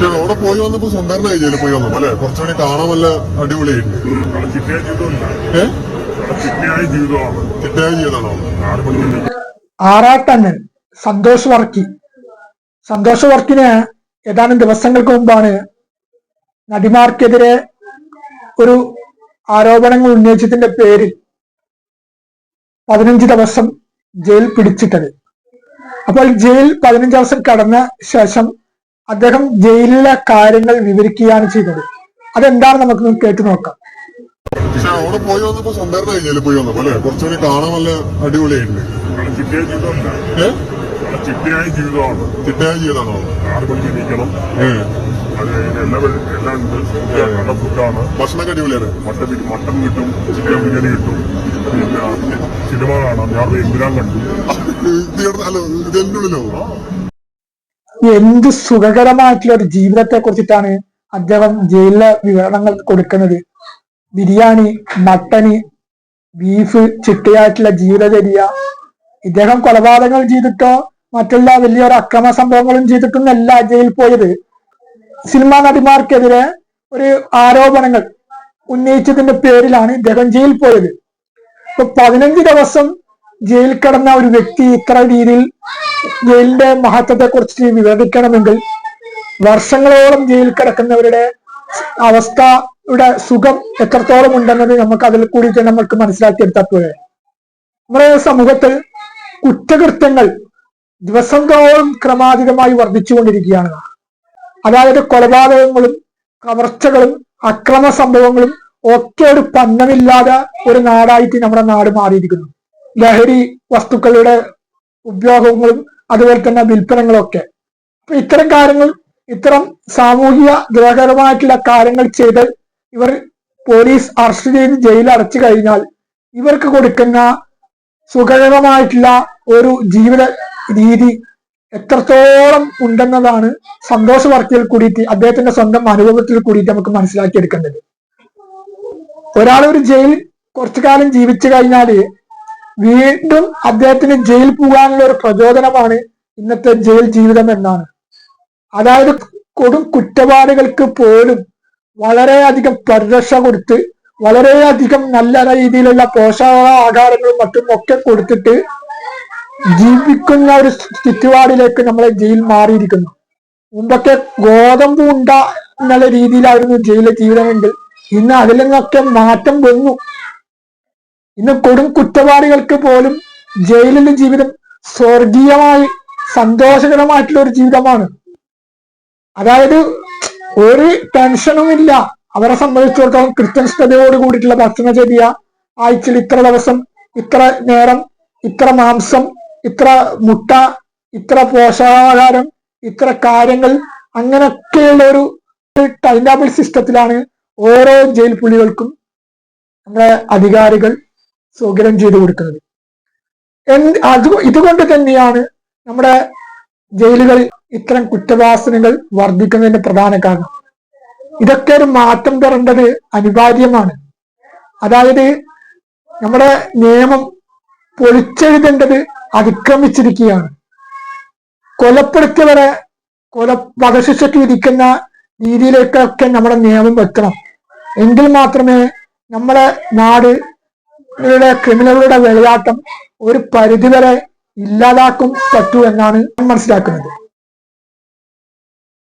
പക്ഷെ അവിടെ പോയി വന്നപ്പോ സ്വന്തം ജയിലിൽ പോയി വന്നു അല്ലെ? കുറച്ചുകൂടി കാണാൻ വല്ല അടിപൊളിയായിട്ടുണ്ട് അവിടെ ചിട്ടയായ ജീവിതമാണ്. ആറാട്ടണ്ണൻ സന്തോഷ് വർക്കി. സന്തോഷ് വർക്കിന് ഏതാനും ദിവസങ്ങൾക്ക് മുമ്പാണ് നടിമാർക്കെതിരെ ഒരു ആരോപണങ്ങൾ ഉന്നയിച്ചതിന്റെ പേരിൽ പതിനഞ്ച് ദിവസം ജയിൽ പിടിച്ചിട്ടത്. അപ്പോൾ ജയിൽ പതിനഞ്ച് ദിവസം കടന്ന ശേഷം അദ്ദേഹം ജയിലിലെ കാര്യങ്ങൾ വിവരിക്കുകയാണ് ചെയ്തത്. അതെന്താണ് നമുക്ക് കേട്ടു നോക്കാം. പക്ഷെ അവിടെ പോയി വന്നപ്പോ സ്വന്തം ജയിലിൽ പോയി വന്നപ്പോ അല്ലെ? കുറച്ചുകൂടി കാണാൻ നല്ല അടിപൊളിയായിട്ടുണ്ട്. ചിട്ടയായ ജീവിതമാണ്. ചിട്ടയായ ജീവിതമാണോ? ആറ് മണിക്ക് എണീക്കണം ഭക്ഷണമൊക്കെ അടിപൊളിയാണ്. മട്ടൻ മട്ടൻ കിട്ടും ചിക്കൻ ബിരിയാണി കിട്ടും. പിന്നെ സിനിമ കാണാം. ഞാൻ എമ്പുരാൻ കണ്ടു? തിയേറ്റർ അല്ല ഉള്ളിലോ എന്ത് സുഖകരമായിട്ടുള്ള ഒരു ജീവിതത്തെ കുറിച്ചിട്ടാണ് അദ്ദേഹം ജയിലിലെ വിവരണങ്ങൾ കൊടുക്കുന്നത്? ബിരിയാണി മട്ടന് ബീഫ് ചിട്ടയായിട്ടുള്ള ജീവിതചര്യ. ഇദ്ദേഹം കൊലപാതകങ്ങൾ ചെയ്തിട്ടോ മറ്റുള്ള വലിയൊരു അക്രമ സംഭവങ്ങളും ചെയ്തിട്ടൊന്നല്ല ജയിലിൽ പോയത്. സിനിമാ നടിമാർക്കെതിരെ ഒരു ആരോപണങ്ങൾ ഉന്നയിച്ചതിന്റെ പേരിലാണ് ഇദ്ദേഹം ജയിലിൽ പോയത്. ഇപ്പൊ പതിനഞ്ച് ദിവസം ജയിൽ കിടന്ന ഒരു വ്യക്തി ഇത്ര രീതിയിൽ ജയിലിന്റെ മഹത്വത്തെ കുറിച്ച് വിവരിക്കണമെങ്കിൽ വർഷങ്ങളോളം ജയിൽ കിടക്കുന്നവരുടെ അവസ്ഥയുടെ സുഖം എത്രത്തോളം ഉണ്ടെന്നത് നമുക്ക് അതിൽ കൂടി തന്നെ നമുക്ക് മനസ്സിലാക്കിയെടുത്താൽ പോരെ. നമ്മുടെ സമൂഹത്തിൽ കുറ്റകൃത്യങ്ങൾ ദിവസം തോറും ക്രമാതീതമായി വർദ്ധിച്ചുകൊണ്ടിരിക്കുകയാണ്. അതായത് കൊലപാതകങ്ങളും കവർച്ചകളും അക്രമ സംഭവങ്ങളും ഒക്കെ ഒരു പന്നമില്ലാതെ ഒരു നാടായിട്ട് നമ്മുടെ നാട് മാറിയിരിക്കുന്നു. ലഹരി വസ്തുക്കളുടെ ഉപയോഗങ്ങളും അതുപോലെ തന്നെ വിൽപ്പനകളും ഒക്കെ അപ്പൊ ഇത്തരം കാര്യങ്ങൾ ഇത്തരം സാമൂഹിക ദ്രോഹകരമായിട്ടുള്ള കാര്യങ്ങൾ ചെയ്ത് ഇവർ പോലീസ് അറസ്റ്റ് ചെയ്ത് ജയിലിൽ അടച്ചു കഴിഞ്ഞാൽ ഇവർക്ക് കൊടുക്കുന്ന സുഖകരമായിട്ടുള്ള ഒരു ജീവിത രീതി എത്രത്തോളം ഉണ്ടെന്നതാണ് സന്തോഷ വർക്കിയിൽ കൂടിയിട്ട് അദ്ദേഹത്തിന്റെ സ്വന്തം അനുഭവത്തിൽ കൂടിയിട്ട് നമുക്ക് മനസ്സിലാക്കിയെടുക്കേണ്ടത്. ഒരാൾ ഒരു ജയിൽ കുറച്ചു കാലം ജീവിച്ചു കഴിഞ്ഞാൽ വീണ്ടും അദ്ദേഹത്തിന് ജയിൽ പോകാനുള്ള ഒരു പ്രചോദനമാണ് ഇന്നത്തെ ജയിൽ ജീവിതം എന്നാണ്. അതായത് കൊടും കുറ്റവാളികൾക്ക് പോലും വളരെയധികം പരിരക്ഷ കൊടുത്ത് വളരെയധികം നല്ല രീതിയിലുള്ള പോഷകാഹാരങ്ങളും മറ്റും ഒക്കെ കൊടുത്തിട്ട് ജീവിക്കുന്ന ഒരു ചുറ്റുപാടിലേക്ക് നമ്മളെ ജയിൽ മാറിയിരിക്കുന്നു. മുമ്പൊക്കെ ഗോതമ്പ് ഉണ്ട എന്നുള്ള രീതിയിലായിരുന്നു ജയിലിലെ ജീവിതമെങ്കിൽ ഇന്ന് അതിൽ നിന്നൊക്കെ മാറ്റം വന്നു. ഇന്ന് കൊടും കുറ്റവാളികൾക്ക് പോലും ജയിലിലെ ജീവിതം സ്വർഗീയമായി സന്തോഷകരമായിട്ടുള്ള ഒരു ജീവിതമാണ്. അതായത് ഒരു ടെൻഷനും ഇല്ല. അവരെ സംബന്ധിച്ചിടത്തോളം കൃത്യനിഷ്ഠതയോട് കൂടിയിട്ടുള്ള ഭക്ഷണചര്യ ആഴ്ചയിൽ ഇത്ര ദിവസം ഇത്ര നേരം ഇത്ര മാംസം ഇത്ര മുട്ട ഇത്ര പോഷകാഹാരം ഇത്ര കാര്യങ്ങൾ അങ്ങനെയൊക്കെയുള്ള ഒരു ടൈം ടേബിൾ സിസ്റ്റത്തിലാണ് ഓരോ ജയിൽ പുള്ളികൾക്കും നമ്മുടെ അധികാരികൾ സൗകര്യം ചെയ്തു കൊടുക്കുന്നത്. അത് ഇതുകൊണ്ട് തന്നെയാണ് നമ്മുടെ ജയിലുകളിൽ ഇത്തരം കുറ്റവാസനകൾ വർദ്ധിക്കുന്നതിന്റെ പ്രധാന കാരണം. ഇതൊക്കെ ഒരു മാറ്റം തരേണ്ടത് അനിവാര്യമാണ്. അതായത് നമ്മുടെ നിയമം പൊളിച്ചെഴുതേണ്ടത് അതിക്രമിച്ചിരിക്കുകയാണ്. കൊലപ്പെടുത്തിയവരെ കൊല വധശിക്ഷയ്ക്ക് വിധിക്കുന്ന രീതിയിലേക്കൊക്കെ നമ്മുടെ നിയമം വെക്കണം എങ്കിൽ മാത്രമേ നമ്മുടെ നാട് യുടെ ക്രിമിനലുകളുടെ വെളിയാട്ടം ഒരു പരിധിവരെ ഇല്ലാതാക്കും പറ്റൂ എന്നാണ് മനസ്സിലാക്കുന്നത്.